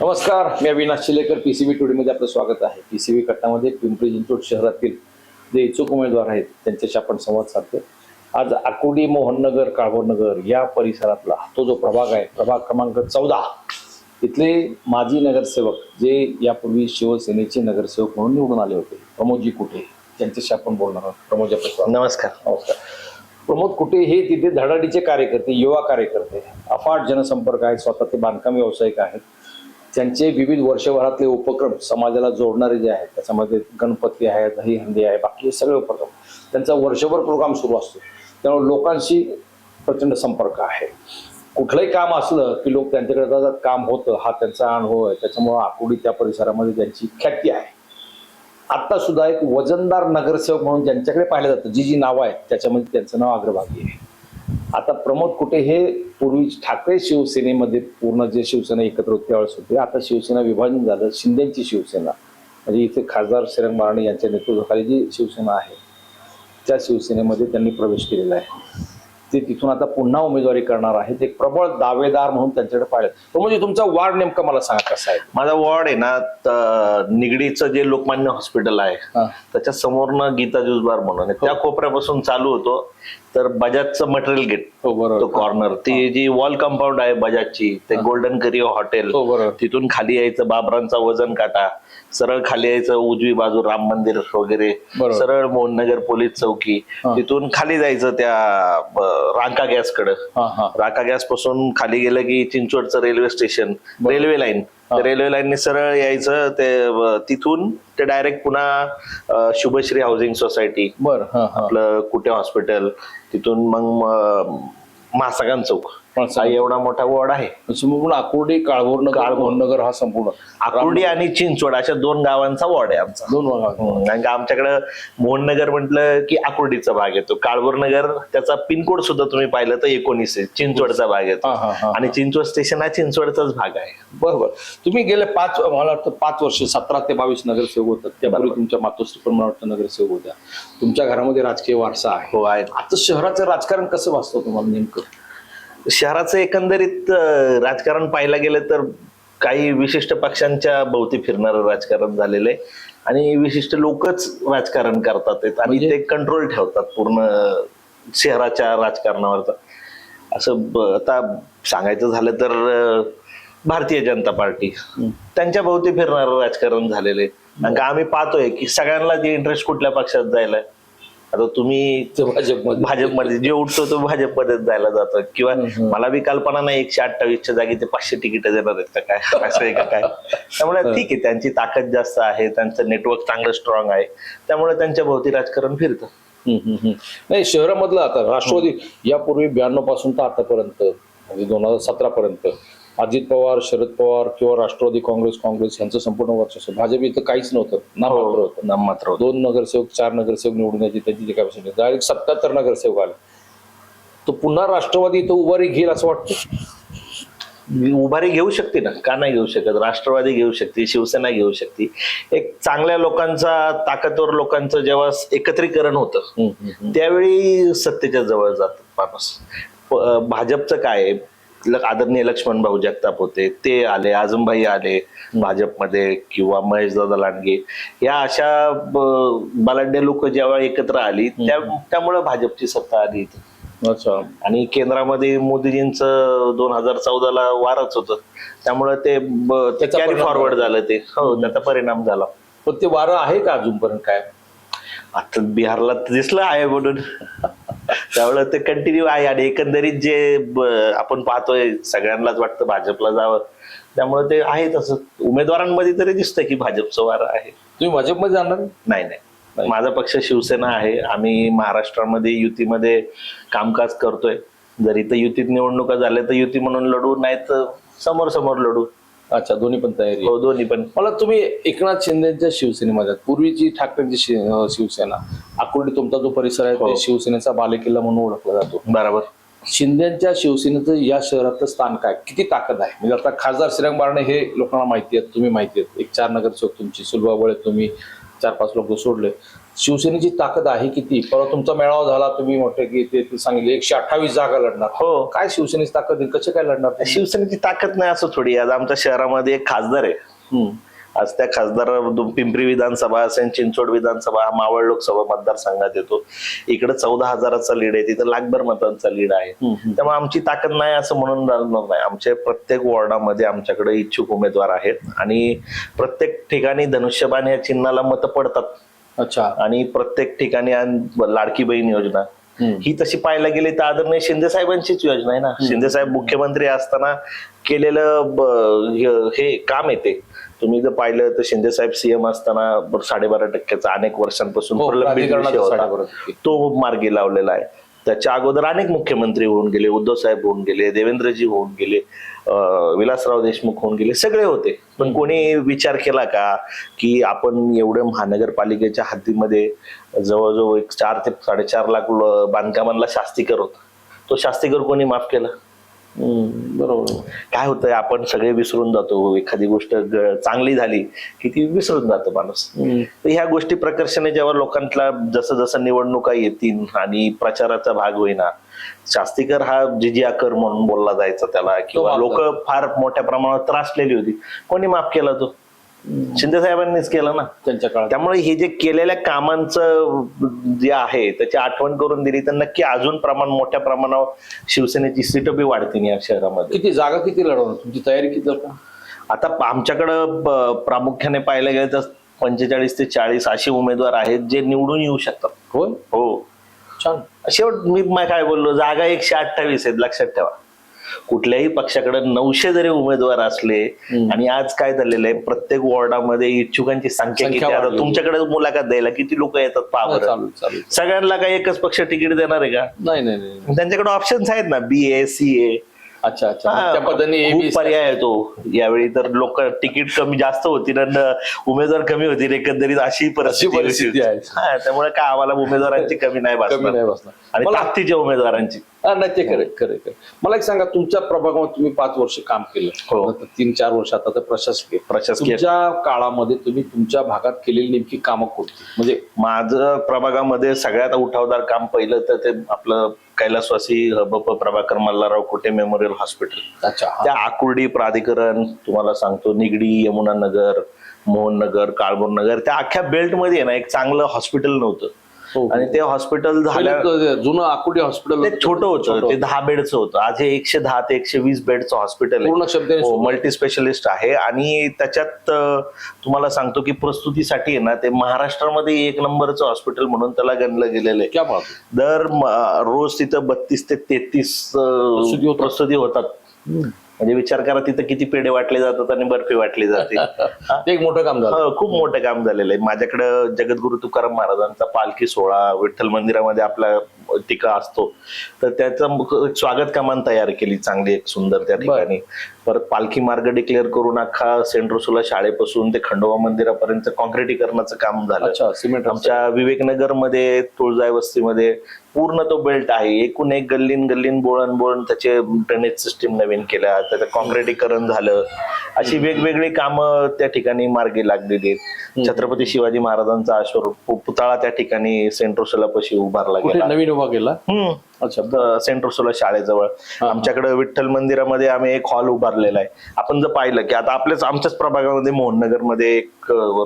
नमस्कार मी Avinash Shilekar P C B टुडेमध्ये आपलं स्वागत आहे. पी सी बी कट्टामध्ये पिंपरी चिंचवड शहरातील जे इच्छुक उमेदवार आहेत त्यांच्याशी आपण संवाद साधतो आज आकुर्डी मोहननगर काळभोरनगर या परिसरातला तो जो प्रभाग आहे प्रभाग क्रमांक चौदा इथले माजी नगरसेवक जे यापूर्वी शिवसेनेचे नगरसेवक म्हणून निवडून आले होते प्रमोदजी कुठे? त्यांच्याशी आपण बोलणार आहोत. प्रमोद. नमस्कार. नमस्कार. प्रमोद कुटे हे तिथे धडाडीचे कार्यकर्ते युवा कार्यकर्ते अफाट जनसंपर्क आहेत स्वतः ते बांधकाम व्यावसायिक आहेत. त्यांचे विविध वर्षभरातले उपक्रम समाजाला जोडणारे जे आहेत त्याच्यामध्ये गणपती आहे दहीहंडी आहे बाकी हे सगळे उपक्रम. त्यांचा वर्षभर प्रोग्राम सुरू असतो. त्यामुळे लोकांशी प्रचंड संपर्क आहे. कुठलंही काम असलं की लोक त्यांच्याकडे जातात काम होतं हा त्यांचा अनुभव आहे. त्याच्यामुळं आकुडी त्या परिसरामध्ये त्यांची ख्याती आहे. आत्ता सुद्धा एक वजनदार नगरसेवक म्हणून ज्यांच्याकडे पाहिलं जातं जी जी नावं आहेत त्याच्यामध्ये त्यांचं नाव अग्रभागी आहे. आता प्रमोद कुटे हे पूर्वी ठाकरे शिवसेनेमध्ये पूर्ण जे शिवसेना एकत्र होते त्यावेळेस होते. आता शिवसेना विभाजन झालं शिंदेची शिवसेना. म्हणजे इथे खासदार श्रीरंग माराणे यांच्या नेतृत्वाखाली जी शिवसेना आहे त्या शिवसेनेमध्ये त्यांनी प्रवेश केलेला आहे. ते तिथून आता पुन्हा उमेदवारी करणार आहेत. एक प्रबळ दावेदार म्हणून त्यांच्याकडे पाहिलं. तर म्हणजे तुमचा वार्ड नेमका मला सांगा कसा आहे? माझा वॉर्ड आहे ना त- निगडीचं जे लोकमान्य हॉस्पिटल आहे हा. त्याच्या समोरनं गीता ज्यूस बार म्हणून आहे. त्या कोपऱ्यापासून चालू होतो. तर बजाजचं मटेरियल गेट हो तो बरोबर कॉर्नर ती जी वॉल कंपाऊंड आहे बजाजची ते गोल्डन करिओ हॉटेल हो बरोबर. तिथून खाली यायचं बाबरांचा वजन काटा सरळ खाली यायचं उजवी बाजू राम मंदिर वगैरे बरोबर. सरळ मोहननगर पोलीस चौकी हा. तिथून खाली जायचं त्या ब- रांका गॅसकडे राका गॅसपासून खाली गेलं की चिंचवडचं railway station railway line. Railway लाईनने सरळ यायचं ते तिथून ते डायरेक्ट पुन्हा शुभश्री हाऊसिंग सोसायटी बरं आपलं कुटे हॉस्पिटल तिथून मग महासगान चौक. हा एवढा मोठा वॉर्ड आहे. आकुर्डी काळभोर काळभोर. नगर हा संपूर्ण. आकुर्डी आणि चिंचवड अशा दोन गावांचा वॉर्ड आहे आमचा. दोन कारण आमच्याकडं मोहननगर म्हटलं की आकुर्डीचा भाग येतो. काळभोर नगर त्याचा पिनकोड सुद्धा तुम्ही पाहिलं तर एकोणीस आहे. चिंचवडचा भाग येतो. आणि चिंचवड स्टेशन हा चिंचवडचाच भाग आहे. बरोबर. तुम्ही गेले पाच मला वाटतं पाच वर्ष सतरा ते बावीस नगरसेवक होतात त्यापूर्वी तुमच्या मातोश्री पण मला वाटतं नगरसेवक होत्या. तुमच्या घरामध्ये राजकीय वारसा आहे. हो आहे आता शहराचं राजकारण कसं वाचतं तुम्हाला नेमकं? शहराचं एकंदरीत राजकारण पाहायला गेलं तर काही विशिष्ट पक्षांच्या भोवती फिरणारं राजकारण झालेलं आहे. आणि विशिष्ट लोकच राजकारण करतात आणि म्हणजे? ते कंट्रोल ठेवतात पूर्ण शहराच्या राजकारणावरचा. असं आता सांगायचं झालं तर भारतीय जनता पार्टी. त्यांच्या भोवती फिरणारं राजकारण झालेलं आहे. कारण आम्ही पाहतोय की सगळ्यांना जे इंटरेस्ट कुठल्या पक्षात जायला आता तुम्ही भाजपमध्ये. भाजपमध्ये जे उठतो तो भाजपमध्येच जायला जातो. किंवा. मला बी कल्पना नाही एकशे अठ्ठावीसच्या जागी ते पाचशे तिकीट देणार आहेत का काय? असं आहे का काय? त्यामुळे ठीक आहे त्यांची ताकद जास्त आहे त्यांचं नेटवर्क चांगलं स्ट्रॉंग आहे. त्यामुळे त्यांच्या भोवती राजकारण फिरतं. नाही शहरामधलं आता राष्ट्रवादी यापूर्वी ब्याण्णवपासून तर आतापर्यंत म्हणजे दोन हजार सतरा पर्यंत अजित पवार शरद पवार किंवा राष्ट्रवादी काँग्रेस काँग्रेस यांचं संपूर्ण वर्चस्व. भाजप इथं काहीच नव्हतं. ना मात्र होतं. नाम मात्र होतं. दोन नगरसेवक चार नगरसेवक निवडून यायची त्यांची जी कॅपॅसिटी डायरेक्ट सत्याहत्तर नगरसेवक आले. तो पुन्हा राष्ट्रवादी इथं उभारी घेईल असं वाटतं? उभारी घेऊ शकते ना. का नाही घेऊ शकत? राष्ट्रवादी घेऊ शकते शिवसेना घेऊ शकते. एक चांगल्या लोकांचा ताकदवर लोकांचं जेव्हा एकत्रीकरण होतं. त्यावेळी सत्तेच्या जवळ जात माणूस. प- भाजपचं काय आहे? आदरणीय लक्ष्मण भाऊ जगताप होते ते आले आजमभाई आले भाजपमध्ये किंवा महेशदादा लांडगे. या अशा बलाढ्य लोक जेव्हा एकत्र आली त्या त्यामुळे भाजपची सत्ता आली इथे. अच्छा. आणि केंद्रामध्ये मोदीजींचं दोन हजार चौदाला वारच होतं. त्यामुळे ते कॅरी फॉरवर्ड झाला. ते. हो त्याचा परिणाम झाला. पण ते वारं आहे का अजूनपर्यंत काय? आता बिहारला दिसलं आहे म्हणून. त्यामुळे ते कंटिन्यू आहे आणि एकंदरीत जे आपण पाहतोय सगळ्यांनाच वाटतं भाजपला जावं. त्यामुळे ते आहे तसं. उमेदवारांमध्ये तरी दिसतं की भाजपचं वारं आहे. तुम्ही भाजपमध्ये जाणार? नाही नाही. नाही. माझा पक्ष शिवसेना आहे. आम्ही महाराष्ट्रामध्ये युतीमध्ये कामकाज करतोय. जर इथं युतीत निवडणुका झाल्या तर युती म्हणून लढू नाही तर समोर समोर लढू. अच्छा दोन्ही पण तयारी आहे. हो दोन्ही पण मला तुम्ही एकनाथ शिंदेच्या शिवसेनेमध्ये. पूर्वीची ठाकरेंची शि- अं, शिवसेना आकुर्डी तुमचा जो परिसर आहे हो. ते शिवसेनेचा बालेकिल्ला म्हणून ओळखला जातो बरोबर शिंदेच्या शिवसेनेचं या शहरातलं स्थान काय किती ताकद आहे म्हणजे आता खासदार श्रीरंग बारणे हे लोकांना माहिती आहेत तुम्ही माहिती आहेत एक चार नगरसेवक तुमची सुलभा बळे तुम्ही चार पाच लोक सोडले. शिवसेनेची ताकद आहे किती? परवा तुमचा मेळावा झाला तुम्ही म्हटलं की ते ते सांगितले एकशे अठ्ठावीस जागा लढणार. हो. काय शिवसेनेची ताकद आहे? कसे काय लढणार? शिवसेनेची ताकद नाही असं थोडी आज आमच्या शहरामध्ये एक खासदार आहे. हम्म. आज त्या खासदार पिंपरी विधानसभा असेल चिंचवड विधानसभा मावळ लोकसभा मतदारसंघात येतो. इकडे चौदा हजाराचा लीड आहे तिथं लाखभर मतांचा लीड आहे. त्यामुळे आमची ताकद नाही असं म्हणून चालणार नाही. आमच्या प्रत्येक वॉर्डामध्ये आमच्याकडे इच्छुक उमेदवार आहेत आणि प्रत्येक ठिकाणी धनुष्यबाण या चिन्हाला मतं पडतात. अच्छा. आणि प्रत्येक ठिकाणी लाडकी बहीण योजना. ही तशी पाहायला गेली तर आदरणीय शिंदे साहेबांचीच योजना आहे ना. शिंदे साहेब मुख्यमंत्री असताना केलेलं हे काम येते तुम्ही जर पाहिलं तर शिंदे साहेब सीएम असताना साडेबारा टक्क्याचा अनेक वर्षांपासून हो, प्रलंबित विषय होता. तो मार्गी लावलेला आहे. त्याच्या अगोदर अनेक मुख्यमंत्री होऊन गेले उद्धव साहेब होऊन गेले देवेंद्रजी होऊन गेले अं, विलासराव देशमुख होऊन गेले सगळे होते. पण कोणी विचार केला का की आपण एवढं महानगरपालिकेच्या हद्दीमध्ये जवळजवळ एक चार ते साडेचार लाख लो- बांधकामांना शास्तीकर होता तो शास्तीकर कोणी माफ केला. बरोबर. काय होतंय आपण सगळे विसरून जातो. एखादी गोष्ट चांगली झाली की ती विसरून जातो माणूस. तर ह्या गोष्टी प्रकर्षाने जेव्हा लोकांना जसं जसं निवडणुका येतील आणि प्रचाराचा भाग होईना शास्तीकर हा जिजिया कर म्हणून बोलला जायचा त्याला किंवा लोक फार मोठ्या प्रमाणात त्रासलेली होती. कोणी माफ केला तो? शिंदे साहेबांनीच केलं ना. त्यांच्या काळात. त्यामुळे हे जे केलेल्या कामांचं जे आहे त्याची आठवण करून दिली तर नक्की अजून प्रमाण मोठ्या प्रमाणावर शिवसेनेची सीट बी वाढतील या शहरामध्ये. किती जागा किती लढवणार? तुमची तयारी किती आता आमच्याकडं प्रामुख्याने पाहायला गेलं तर पंचेचाळीस ते चाळीस असे उमेदवार आहेत जे निवडून येऊ शकतात. होय? हो. छान. शेवट मी म- काय बोललो जागा एकशे अठ्ठावीस आहेत लक्षात ठेवा. कुठल्याही पक्षाकडे नऊशे जरी उमेदवार असले. आणि आज काय झालेलं आहे प्रत्येक वॉर्डामध्ये इच्छुकांची संख्या किती आता. तुमच्याकडे मुलाखत द्यायला किती लोक येतात पहा बरं चालू चालू सगळ्यांना काय एकच पक्ष तिकीट देणार आहे का नाही नाही. त्यांच्याकडे ऑप्शन्स आहेत ना बी ए सी ए अच्छा अच्छा. त्या पद्धतीने खूप पर्याय येतो यावेळी तर लोक तिकीट कमी जास्त होतील आणि उमेदवार कमी होतील एकंदरीत अशी परिस्थिती परिस्थिती आहे. हा, त्यामुळे काय आम्हाला उमेदवारांची कमी नाही कमी नाही भासणार आणि मला ताकदीच्या उमेदवारांची. हा, नाही ते खरे खरे खरे मला एक सांगा तुमच्या प्रभागामध्ये तुम्ही पाच वर्ष काम केलं. हो. आता तीन चार वर्ष आता तर प्रशासकीय. प्रशासकीय. तुमच्या काळामध्ये तुम्ही तुमच्या भागात केलेली नेमकी कामं कोणती? म्हणजे माझं प्रभागामध्ये सगळ्यात उठावदार काम पहिलं तर ते आपलं कैलासवासी बप प्रभाकर मल्हारराव कुटे मेमोरियल हॉस्पिटल अच्छा. त्या आकुर्डी प्राधिकरण तुम्हाला सांगतो निगडी यमुना नगर मोहन नगर काळभोर नगर त्या अख्ख्या बेल्टमध्ये आहे ना एक चांगलं हॉस्पिटल नव्हतं. आणि ते हॉस्पिटल झाल्या जुनं आकुर्डी हॉस्पिटल छोटं होतं. ते दहा बेडचं होतं. आज हे एकशे दहा ते एकशे वीस बेडचं हॉस्पिटल आहे. मल्टी स्पेशलिस्ट आहे. आणि त्याच्यात तुम्हाला सांगतो की प्रस्तुतीसाठी ना ते महाराष्ट्रामध्ये एक नंबरचं हॉस्पिटल म्हणून त्याला गणलं गेलेलं आहे. दर रोज तिथं बत्तीस ते तेहतीस प्रस्तुती होतात. म्हणजे विचार करा तिथं किती पेढे वाटले जातात आणि बर्फी वाटली जाते. ते एक मोठं काम झालं हो, खूप मोठं काम झालेलं आहे माझ्याकडं जगद्गुरु तुकाराम महाराजांचा पालखी सोहळा विठ्ठल मंदिरामध्ये आपला टीका असतो. तर त्याचं स्वागत कमान तयार केली चांगली एक सुंदर त्या ठिकाणी. परत पालखी मार्ग डिक्लेअर करून अख्खा सेंट रसुला शाळेपासून ते खंडोबा मंदिरापर्यंत कॉन्क्रिटीकरणाचं काम झालं. सिमेंट आमच्या विवेकनगरमध्ये तुळजाई वस्तीमध्ये पूर्ण तो बेल्ट आहे. एकूण एक गल्लीन गल्लीन बोळण बोळण त्याचे ड्रेनेज सिस्टीम नवीन केल्या. त्याचं कॉन्क्रिटीकरण झालं. अशी वेगवेगळी कामं त्या ठिकाणी मार्गी लागलेली आहेत. छत्रपती शिवाजी महाराजांचा अश्वर पुतळा त्या ठिकाणी सेंट रोसलापाशी उभारला गेला. नवीन हम्म. अच्छा. द- सेंट रोसोला शाळेजवळ. आमच्याकडे विठ्ठल मंदिरामध्ये आम्ही एक हॉल उभारलेला आहे. आपण जर पाहिलं की आता आपल्याच आमच्याच प्रभागामध्ये मोहननगरमध्ये एक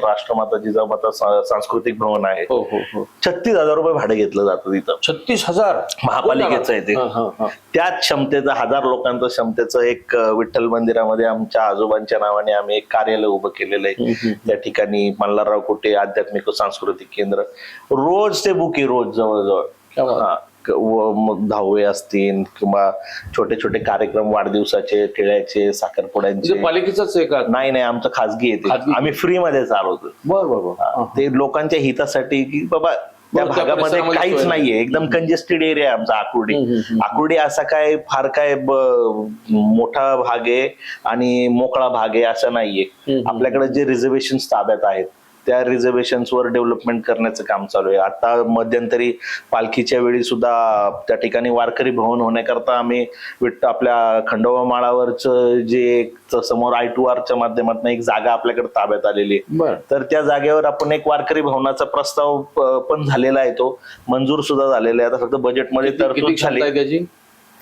राष्ट्रमाता जिजामाता सांस्कृतिक भवन आहे. हो हो हो. छत्तीस हजार रुपये भाडं घेतलं जातं तिथं. छत्तीस हजार? महापालिकेचं आहे ते. हा, हा, हा. त्याच क्षमतेचं हजार लोकांचं क्षमतेचं एक विठ्ठल मंदिरामध्ये आमच्या आजोबांच्या नावाने आम्ही एक कार्यालय उभं केलेलं आहे. त्या ठिकाणी मल्हारराव कुटे आध्यात्मिक सांस्कृतिक केंद्र. रोज ते बुकी रोज जवळजवळ. हा. क- व मग दहावे असतील किंवा छोटे छोटे कार्यक्रम वाढदिवसाचे टिळ्याचे साखरपुड्यांचे म्हणजे पालिकेचाच आहे का नाही नाही आमचं खाजगी येते खाजगी. आम्ही फ्री मध्ये चालवतो बर बर बर हा, ते लोकांच्या हितासाठी की बाबा त्या भागामध्ये परिसरामध्ये काहीच सोय. नाहीये एकदम कंजेस्टेड एरिया आहे आमचा आकुर्डी हम्म, हम्म, हम्म. आकुर्डी असा काय फार काय ब- मोठा भाग आहे आणि मोकळा भाग आहे असं नाहीये हम्म. आपल्याकडे जे रिझर्वेशन ताब्यात आहेत त्या रिझर्वेशन्सवर डेव्हलपमेंट करण्याचं काम चालू आहे. आता मध्यंतरी पालखीच्या वेळी सुद्धा त्या ठिकाणी वारकरी भवन होण्याकरता आम्ही विठ्ठ आपल्या खंडोबा माळावरचं जे एक समोर आय टू आरच्या माध्यमातून एक जागा आपल्याकडे ताब्यात आलेली आहे. तर त्या जागेवर आपण एक वारकरी भवनाचा प्रस्ताव पण झालेला आहे तो. मंजूर सुद्धा झालेला आहे. आता फक्त बजेटमध्ये तरतूद झाली.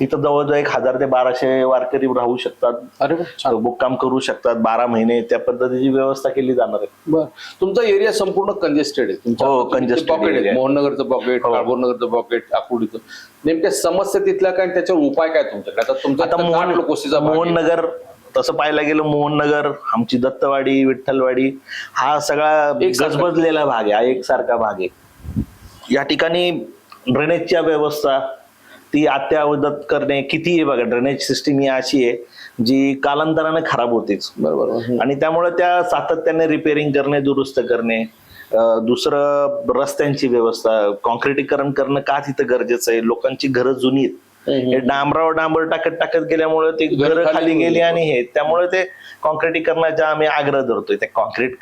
तिथं जवळजवळ एक हजार ते बाराशे वारकरी राहू शकतात. अरे मुक्काम करू शकतात. बारा महिने त्या पद्धतीची व्यवस्था केली जाणार आहे. बर. तुमचा एरिया संपूर्ण कंजेस्टेड आहे. हो, पॉकेट आहे. area आहे. मोहननगरचं पॉकेट हो. काळभोरनगरचं पॉकेट आकुर्डीचं नेमक्या समस्या तिथल्या काय त्याच्यावर उपाय काय तुमच्याकडे? आता तुमचा मोहन. मोहननगर तसं पाहायला गेलं मोहननगर आमची दत्तवाडी विठ्ठलवाडी हा सगळा. गजबजलेला भाग आहे. हा एकसारखा भाग आहे. या ठिकाणी ड्रेनेजच्या व्यवस्था ती अत्यावदत करणे किती आहे बघा ड्रेनेज सिस्टीम ही अशी आहे जी कालांतराने खराब होतेच. बरोबर. आणि त्यामुळे त्या सातत्याने रिपेअरिंग करणे दुरुस्त करणे दुसरं रस्त्यांची व्यवस्था कॉन्क्रिटीकरण करणं का तिथं गरजेचं आहे? लोकांची घरं जुनी आहेत. हे डांबरावर डांबर टाकत टाकत गेल्यामुळे ते घरं खाली गेली. आणि हे त्यामुळे ते कॉन्क्रिटीकरणाचा आम्ही आग्रह धरतोय ते कॉन्क्रीट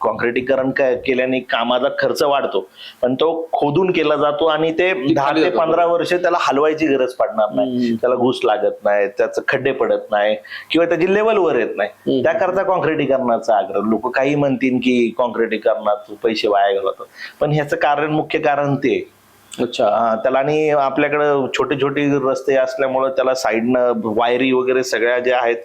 कॉन्क्रिटीकरण केल्याने कामाचा खर्च वाढतो. पण तो खोदून केला जातो आणि ते दहा ते. पंधरा वर्ष त्याला हलवायची गरज पडणार नाही. त्याला घुस लागत नाही त्याचं खड्डे पडत नाही किंवा त्याची लेवल वर येत नाही. त्याकरता कॉन्क्रिटीकरणाचा आग्रह. लोक काही म्हणतील की कॉन्क्रिटीकरणात पैसे वाया घालवतात. पण ह्याचं कारण मुख्य कारण ते. अच्छा त्याला आणि आपल्याकडं छोटे छोटे रस्ते असल्यामुळं त्याला साईडनं वायरी वगैरे सगळ्या ज्या आहेत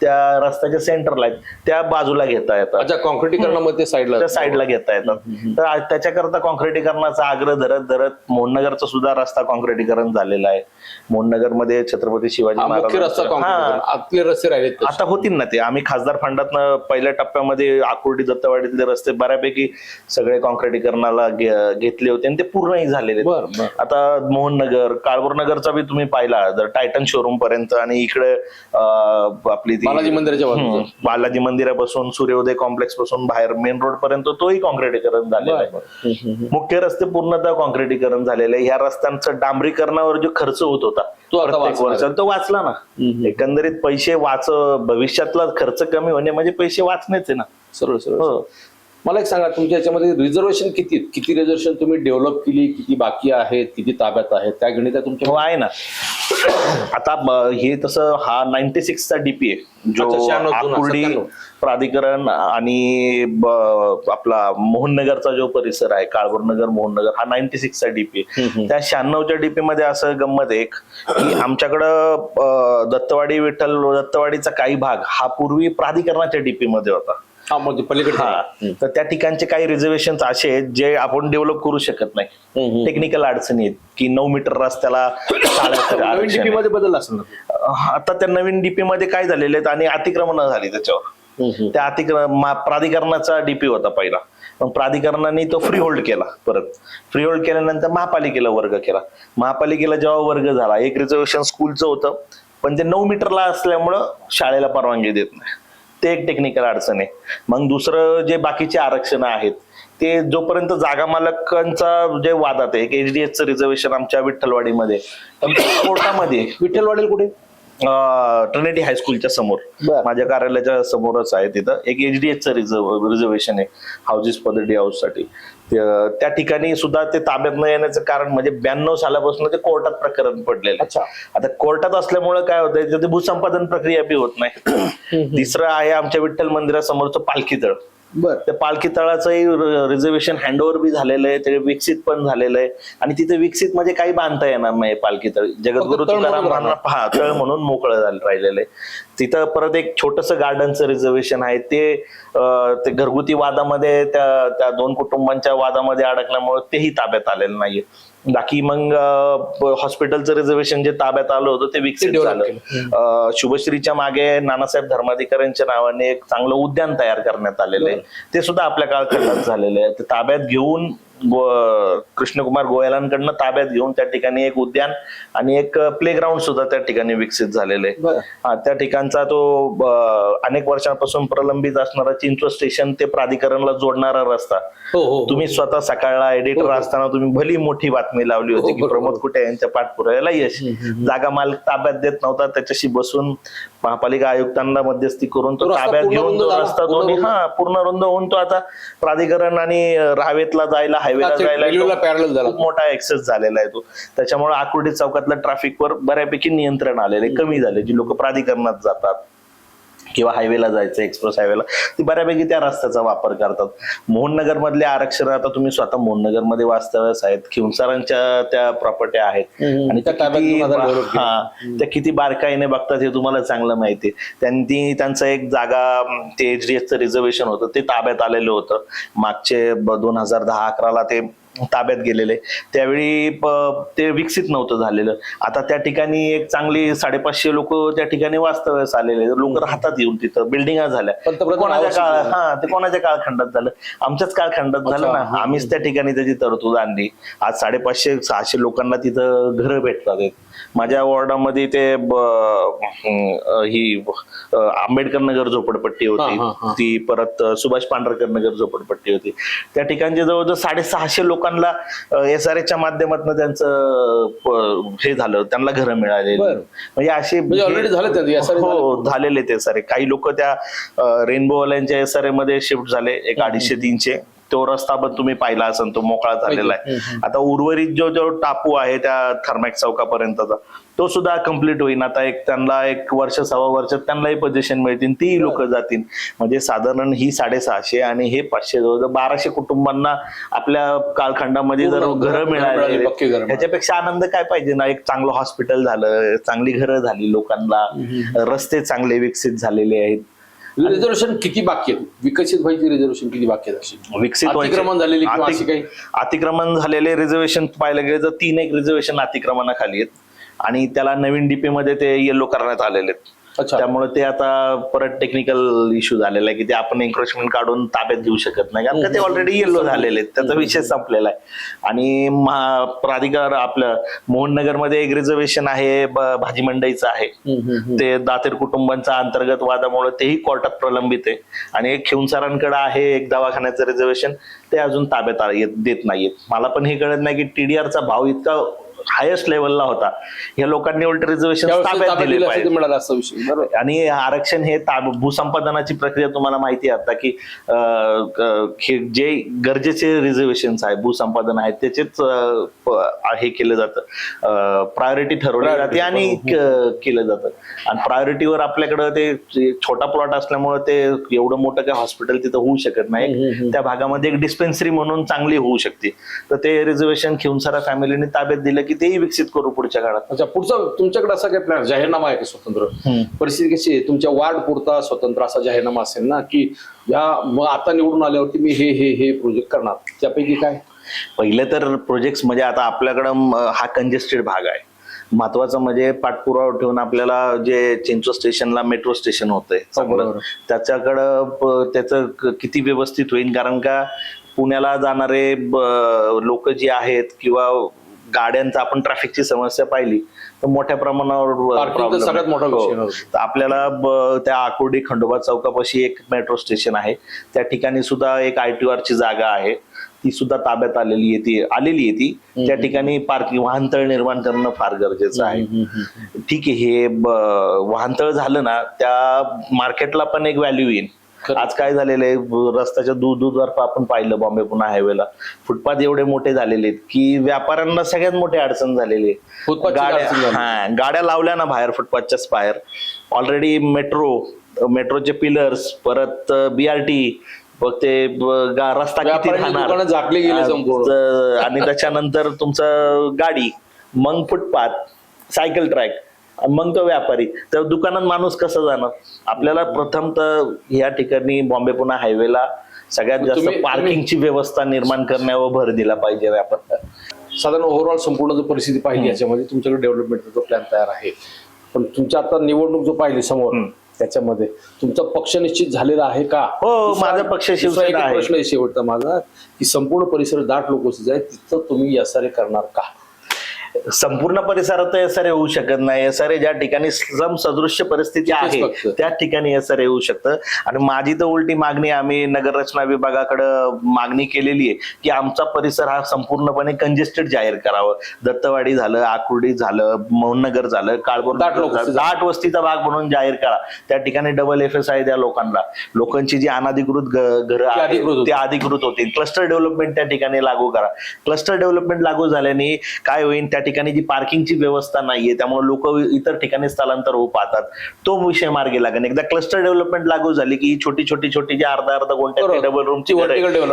त्या रस्त्याच्या सेंटरला आहेत त्या बाजूला घेता येतात. अच्छा कॉन्क्रिटीकरणामध्ये साईडला त्या साईडला घेता येतात. तर त्याच्याकरता कॉन्क्रिटीकरणाचा आग्रह धरत धरत मोहननगरचा सुद्धा रस्ता कॉन्क्रिटीकरण झालेला आहे. मोहननगरमध्ये छत्रपती शिवाजी महाराज रस्ते राहिलेत तसे. आता होतील ना ते. आम्ही खासदार फंडातनं पहिल्या टप्प्यामध्ये आकुर्डी दत्तवाडीतले रस्ते बऱ्यापैकी सगळे कॉन्क्रिटीकरणाला घेतले होते आणि ते पूर्णही झालेले. बर आता मोहननगर काळभोर नगरचा बी तुम्ही पाहिला जर टायटन शोरूम पर्यंत आणि इकडे अं, आपली ती बालाजी मंदिराच्या बाजूला. हम्म, बालाजी मंदिरापासून सूर्योदय कॉम्प्लेक्सपासून बाहेर मेन रोड पर्यंत तोही कॉन्क्रिटीकरण झालेला आहे. मुख्य रस्ते पूर्णतः कॉन्क्रिटीकरण झालेले आहे ह्या रस्त्यांचं डांबरीकरणावर जो खर्च होत होता तो आता प्रत्येक वाचला. तो वाचला ना. एकंदरीत पैसे वाच भविष्यातला खर्च कमी होणे म्हणजे पैसे वाचणेच आहे ना सरळ सरळ हो. मला एक सांगा तुमच्या याच्यामध्ये रिझर्वेशन किती? किती रिझर्वेशन तुम्ही डेव्हलप केली? किती बाकी आहेत? किती ताब्यात आहेत? त्या गणित तुमच्या हो आहे ना. आता ब- हे तसं हा नाईन्टी सिक्सचा डीपी आहे जो अच्छा, 96, आकुर्डी 97. प्राधिकरण आणि ब- आपला मोहननगरचा जो परिसर आहे काळभोरनगर मोहननगर हा नाईन्टी सिक्सचा डीपी त्या शहाण्णवच्या डीपी मध्ये असं गंमत एक की आमच्याकडं अं, दत्तवाडी विठ्ठल दत्तवाडीचा काही भाग हा पूर्वी प्राधिकरणाच्या डीपी मध्ये होता. पलीकडे हा. तर त्या ठिकाणचे काही रिझर्वेशन असे आहेत जे आपण डेव्हलप करू शकत नाही. टेक्निकल अडचणी आहेत की नऊ मीटर रस्त्याला. मध्ये बदल असेल आता त्या नवीन डीपी मध्ये काय झालेले आहेत आणि अतिक्रमण झाली त्याच्यावर. त्या अतिक्रम प्राधिकरणाचा डीपी होता पहिला. पण प्राधिकरणाने तो फ्री होल्ड केला परत. फ्री होल्ड केल्यानंतर महापालिकेला वर्ग केला. महापालिकेला जेव्हा वर्ग झाला एक रिझर्वेशन स्कूलचं होतं. पण ते नऊ मीटरला असल्यामुळं शाळेला परवानगी देत नाही. ते एक टेक्निकल अडचण. आहे मग दुसरं जे बाकीचे आरक्षण आहेत ते जोपर्यंत जागा मालकांचा जे वादात आहे एचडीएसचं रिझर्वेशन आमच्या विठ्ठलवाडीमध्ये पण कोर्टामध्ये विठ्ठल कुठे? ट्रिनिटी हायस्कूलच्या समोर. माझ्या कार्यालयाच्या समोरच आहे तिथं. एक एचडीएचचं रिझर्व रिझर्वेशन आहे हाऊसेस पद्धती हाऊससाठी. त्या ठिकाणी सुद्धा ते ताब्यात न येण्याचं कारण म्हणजे ब्याण्णव सालापासून ते कोर्टात प्रकरण पडलेलं. आता कोर्टात असल्यामुळे काय होतंय त्याचं ते भूसंपादन प्रक्रिया बी होत नाही. तिसरं आहे आमच्या विठ्ठल मंदिरासमोरचं पालखी तळ बर. त्या पालखी तळाचंही रिझर्वेशन हँडओव्हर बी झालेलं आहे ते विकसित पण झालेलं आहे. आणि तिथे विकसित म्हणजे काही बांधता येणार नाही पालखी तळ जगद्गुरु फक्त तळ म्हणून तुकारामांना तळ म्हणून मोकळं झालं राहिलेलं आहे. तिथं परत एक छोटस गार्डनचं रिझर्वेशन आहे. ते घरगुती वादामध्ये त्या त्या दोन कुटुंबांच्या वादामध्ये अडकल्यामुळे तेही ताब्यात आलेलं नाहीये. बाकी मग हॉस्पिटलचं रिझर्वेशन जे ताब्यात आलं होतं ते विकसित झालं. शुभश्रीच्या मागे नानासाहेब धर्माधिकाऱ्यांच्या नावाने एक चांगलं उद्यान तयार करण्यात आलेलं आहे. ते सुद्धा आपल्या काळखंडात झालेलं आहे. ते ताब्यात घेऊन कृष्णकुमार गोयलांकडनं ताब्यात घेऊन त्या ठिकाणी एक उद्यान आणि एक प्ले ग्राउंड सुद्धा त्या ठिकाणी विकसित झालेलं. हा त्या ठिकाणचा तो अनेक वर्षांपासून प्रलंबित असणारा चिंचवड स्टेशन ते प्राधिकरणला जोडणारा रस्ता हो हो तुम्ही स्वतः सकाळला एडिटर हो, हो. असताना तुम्ही भली मोठी बातमी लावली होती हो, की. प्रमोद कुटे यांच्या पाठपुराव्याला यश जागा मालक ताब्यात देत नव्हता त्याच्याशी बसून महापालिका आयुक्तांना मध्यस्थी करून तो ताब्यात घेऊन तो? रस्ता दोन्ही? हा पूर्ण रुंद होऊन तो आता प्राधिकरण आणि रावेतला जायला हायवेला जायला झाला. खूप मोठा ऍक्सेस झालेला आहे तो. त्याच्यामुळे आकुर्डी चौकातल्या ट्रॅफिकवर बऱ्यापैकी नियंत्रण आलेले कमी झाले. जी लोक प्राधिकरणात जातात किंवा हायवेला जायचं एक्सप्रेस हायवेला ती बऱ्यापैकी त्या रस्त्याचा वापर करतात मोहननगर मधले आरक्षण आता तुम्ही स्वतः मोहननगरमध्ये वास्तव्यास आहेत खिवसारांच्या त्या प्रॉपर्टी आहेत. आणि त्या किती. हा बारकाईने बघतात हे तुम्हाला चांगलं माहिती. त्यांनी त्यांचं एक जागा ते एचडीएफचं रिझर्वेशन होतं ते ताब्यात आलेलं होतं मागचे दोन हजार दहा अकराला ते ताब्यात गेलेले. त्यावेळी ते विकसित नव्हतं झालेलं. आता त्या ठिकाणी एक चांगली साडेपाचशे लोक त्या ठिकाणी वास्तव्यास आलेले. लोक राहतात येऊन तिथं बिल्डिंगा झाल्या. कोणाच्या काळ. हा ते कोणाच्या काळखंडात झालं? आमच्याच काळखंडात झालं. ना. आम्हीच त्या ठिकाणी त्याची तरतूद आणली. आज साडेपाचशे सहाशे लोकांना तिथं घरं भेटतात. माझ्या वॉर्डामध्ये ते हं, आंबेडकर नगर झोपडपट्टी होती. ती परत सुभाष पांढरकर नगर झोपडपट्टी होती. त्या ठिकाणचे जवळजवळ साडेसहाशे लोकांना एस आर एच्या माध्यमातून त्यांचं हे झालं त्यांना घरं मिळाले. म्हणजे असे म्हणजे झालं त्यांचं SRA हो झालेले ते सारे काही लोक त्या रेनबो वाल्यांच्या एस आरमध्ये शिफ्ट झाले एक अडीचशे तीनशे. तो रस्ता पण तुम्ही पाहिला असेल तो मोकळा झालेला आहे. आता उर्वरित जो जो टापू आहे त्या थर्मॅक चौकापर्यंतचा तो सुद्धा कंप्लीट होईल आता एक त्यांना एक वर्ष सव्वा वर्षात त्यांनाही पोझिशन मिळतील ती लोक जातील. म्हणजे साधारण ही साडेसहाशे आणि हे पाचशे जवळ बाराशे कुटुंबांना आपल्या कालखंडामध्ये जर घरं मिळाले. ह्याच्यापेक्षा आनंद काय पाहिजे ना? एक चांगलं हॉस्पिटल झालं चांगली घरं झाली लोकांना. रस्ते चांगले विकसित झालेले आहेत. रिझर्वेशन किती बाकी आहेत? विकसित व्हायची रिझर्वेशन किती बाकी अशी? विकसित अतिक्रमण झालेली अतिक्रमण झालेले रिझर्वेशन पाहायला गेले तर तीन एक रिझर्वेशन अतिक्रमणाखाली आहेत. आणि त्याला नवीन डीपी मध्ये ते येलो करण्यात आलेले आहेत. त्यामुळे ते आता परत टेक्निकल इश्यू झालेला आहे की ते आपण एन्क्रोचमेंट काढून ताब्यात घेऊ शकत नाही. कारण का ते ऑलरेडी येलो झालेले आहेत त्याचा विषय संपलेला आहे. आणि प्राधिकार आपलं मोहननगरमध्ये एक रिझर्वेशन आहे भाजी मंडईचं आहे. ते दातेर कुटुंबांचा अंतर्गत वादामुळे तेही कोर्टात प्रलंबित आहे. आणि एक खिवसारांकडे आहे एक दवाखान्याचं रिझर्वेशन ते अजून ताब्यात देत नाहीयेत. मला पण हे कळत नाही की टीडीआरचा भाव इतका हायस्ट लेवलला होता. या लोकांनी उलट रिझर्वेशन ताब्यात दिले पाहिजे. आणि आरक्षण हे ताब- भूसंपादनाची प्रक्रिया तुम्हाला माहिती आहे आता की जे गरजेचे रिझर्वेशन आहे भूसंपादन आहे त्याचेच हे केलं जातं. प्रायोरिटी ठरवली जाते आणि केलं जातं. आणि प्रायोरिटीवर आपल्याकडं ते छोटा प्लॉट असल्यामुळे ते एवढं मोठं काय हॉस्पिटल तिथं होऊ शकत नाही. त्या भागामध्ये एक डिस्पेन्सरी म्हणून चांगली होऊ शकते. तर ते रिझर्वेशन घेऊन सारा फॅमिलीने ताब्यात दिलं की तेही विकसित करू पुढच्या काळात. अच्छा पुढचा तुमच्याकडे असा काही प्लॅन जाहीरनामा आहे का स्वतंत्र? परिस्थिती कशी आहे? तुमच्या वार्ड पुरता स्वतंत्र असा जाहीरनामा असेल ना की या मग आता निवडून आल्यावरती मी हे हे हे प्रोजेक्ट करणार. त्यापैकी काय? पहिले तर प्रोजेक्ट म्हणजे आता आपल्याकडं हा कंजेस्टेड भाग आहे. महत्वाचं म्हणजे पाठपुरावा ठेवून आपल्याला जे चिंचवड स्टेशनला मेट्रो स्टेशन होतंय चांगलं बरोबर. त्याच्याकडं प- त्याचं क- किती व्यवस्थित होईल? कारण का पुण्याला जाणारे लोक जे आहेत किंवा गाड्यांचा आपण ट्रॅफिकची समस्या पाहिली तर मोठ्या प्रमाणावर problem सगळ्यात मोठा आहे. विषय हो. तर आपल्याला ब- त्या आकुर्डी खंडोबा चौकापाशी एक मेट्रो स्टेशन आहे. त्या ठिकाणी सुद्धा एक टी ची जागा आहे. ती सुद्धा ताब्यात आलेली आहे ती आलेली आहे ती. त्या ठिकाणी पार्किंग वाहनतळ निर्माण करणं फार गरजेचं आहे. ठीक आहे हे ब- वाहनतळ झालं ना त्या मार्केटला पण एक व्हॅल्यू येईल. आज काय झालेलं आहे? रस्त्याच्या दूर दूरवर आपण पाहिलं बॉम्बे पुन्हा हायवेला. फुटपाथ एवढे मोठे झालेले आहेत की व्यापाऱ्यांना सगळ्यात मोठी अडचण झालेली आहे. गाड्या. हा गाड्या लावल्या ना बाहेर फुटपाथच्याच बाहेर ऑलरेडी मेट्रो मेट्रोचे पिलर्स परत बीआरटी मग ते रस्ता किती राहणार? झाकली गेली आणि त्याच्यानंतर तुमचं गाडी मग फुटपाथ सायकल ट्रॅक मग तो व्यापारी. तर दुकानात माणूस कसं जाणार? आपल्याला प्रथम तर या ठिकाणी बॉम्बे पुन्हा हायवेला सगळ्यात जास्त तुम्ही- पार्किंगची व्यवस्था निर्माण करण्यावर भर दिला पाहिजे आपण साधारण ओव्हरऑल संपूर्ण जो परिस्थिती पाहिली याच्यामध्ये तुमच्याकडे डेव्हलपमेंटचा जो प्लॅन तयार आहे. पण तुमच्या आता निवडणूक जो पाहिली समोर त्याच्यामध्ये तुमचा पक्ष निश्चित झालेला आहे का? हो, दुसरा- माझा पक्ष दुसरा शिवसेना एक आहे. प्रश्न आहे शेवटचा माझा की संपूर्ण परिसर दाट लोकवस्तीचा आहे तिथं तुम्ही यसारे करणार का? संपूर्ण परिसरात एसआर होऊ शकत नाही. एसआर ज्या ठिकाणी सम सदृश्य परिस्थिती आहे. त्या ठिकाणी एसआर येऊ शकतं. आणि माझी तर उलटी मागणी आम्ही नगर रचना विभागाकडे मागणी केलेली आहे की आमचा परिसर हा संपूर्णपणे कंजेस्टेड जाहीर करावं. दत्तवाडी झालं आकुर्डी झालं मोहननगर झालं काळभोर दाट वस्तीचा भाग म्हणून जाहीर करा. त्या ठिकाणी डबल एफ एस आहे त्या लोकांना. लोकांची जी अनाधिकृत घरं. ते अधिकृत होतील. क्लस्टर डेव्हलपमेंट त्या ठिकाणी लागू करा. क्लस्टर डेव्हलपमेंट लागू झाल्याने काय होईल? त्या ठिकाणी जी पार्किंगची व्यवस्था नाहीये त्यामुळे लोक इतर ठिकाणी स्थलांतर होऊ पाहतात तो विषय मार्गी लागेल एकदा क्लस्टर डेव्हलपमेंट लागू झाली की छोटी छोटी छोटी जी अर्धा अर्धा बरोबर. डबल रूमची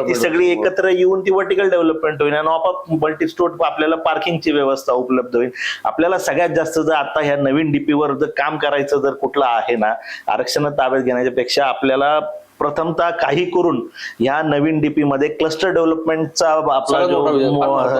ती सगळी. एकत्र येऊन ती वर्टिकल डेव्हलपमेंट होईल आणि आपोआप मल्टी स्टोर आपल्याला पार्किंगची व्यवस्था उपलब्ध होईल आपल्याला सगळ्यात जास्त जर आता ह्या नवीन डीपीवर जर काम करायचं जर कुठलं आहे ना आरक्षण ताब्यात घेण्याच्या पेक्षा आपल्याला प्रथमतः काही करून ह्या नवीन डीपी मध्ये क्लस्टर डेव्हलपमेंटचा आपला जो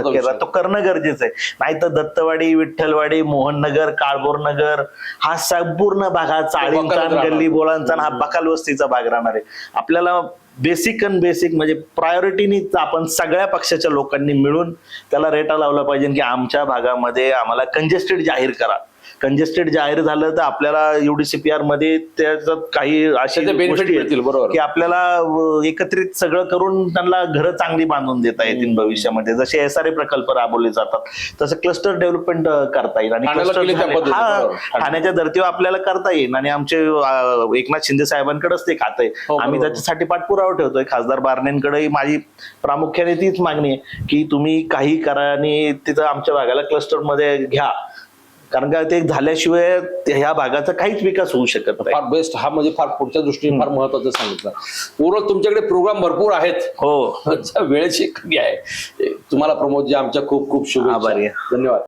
केला. तो करणं गरजेचं आहे नाही तर दत्तवाडी विठ्ठलवाडी मोहननगर काळभोरनगर हा संपूर्ण भाग हा चाळींचा. गल्ली बोळांचा आणि हा बकाल वस्तीचा भाग राहणार आहे आपल्याला बेसिक अन बेसिक म्हणजे प्रायोरिटीनी आपण सगळ्या पक्षाच्या लोकांनी मिळून त्याला रेटा लावला पाहिजे की आमच्या भागामध्ये आम्हाला कंजेस्टेड जाहीर करा कंजेस्टेड जाहीर झालं तर आपल्याला युडीसीपीआरमध्ये त्याच्यात काही असे मिळतील, बरोबर. की आपल्याला एकत्रित सगळं करून त्यांना घरं चांगली बांधून देता येतील भविष्यामध्ये. जसे एस आर ए प्रकल्प राबवले जातात तसं क्लस्टर डेव्हलपमेंट करता येईल. आणि. ठाण्याच्या धर्तीवर आपल्याला करता येईल. आणि आमचे एकनाथ शिंदे साहेबांकडेच ते खातं आहे. हो, आम्ही. त्याच्यासाठी पाठपुरावा ठेवतोय. खासदार बारणेंकडे माझी प्रामुख्याने तीच मागणी आहे की तुम्ही काही करा आणि तिथं आमच्या भागाला क्लस्टरमध्ये घ्या. कारण का ते झाल्याशिवाय ह्या भागाचा काहीच विकास होऊ शकत नाही. फार बेस्ट हा म्हणजे फार पुढच्या दृष्टीने फार महत्वाचं सांगितलं. पूर्ण तुमच्याकडे प्रोग्राम भरपूर आहेत. हो. अच्छा, वेळेची कमी आहे. तुम्हाला प्रमोद जी आमच्या खूप खूप शुभेच्छा. आभारी आहे. धन्यवाद.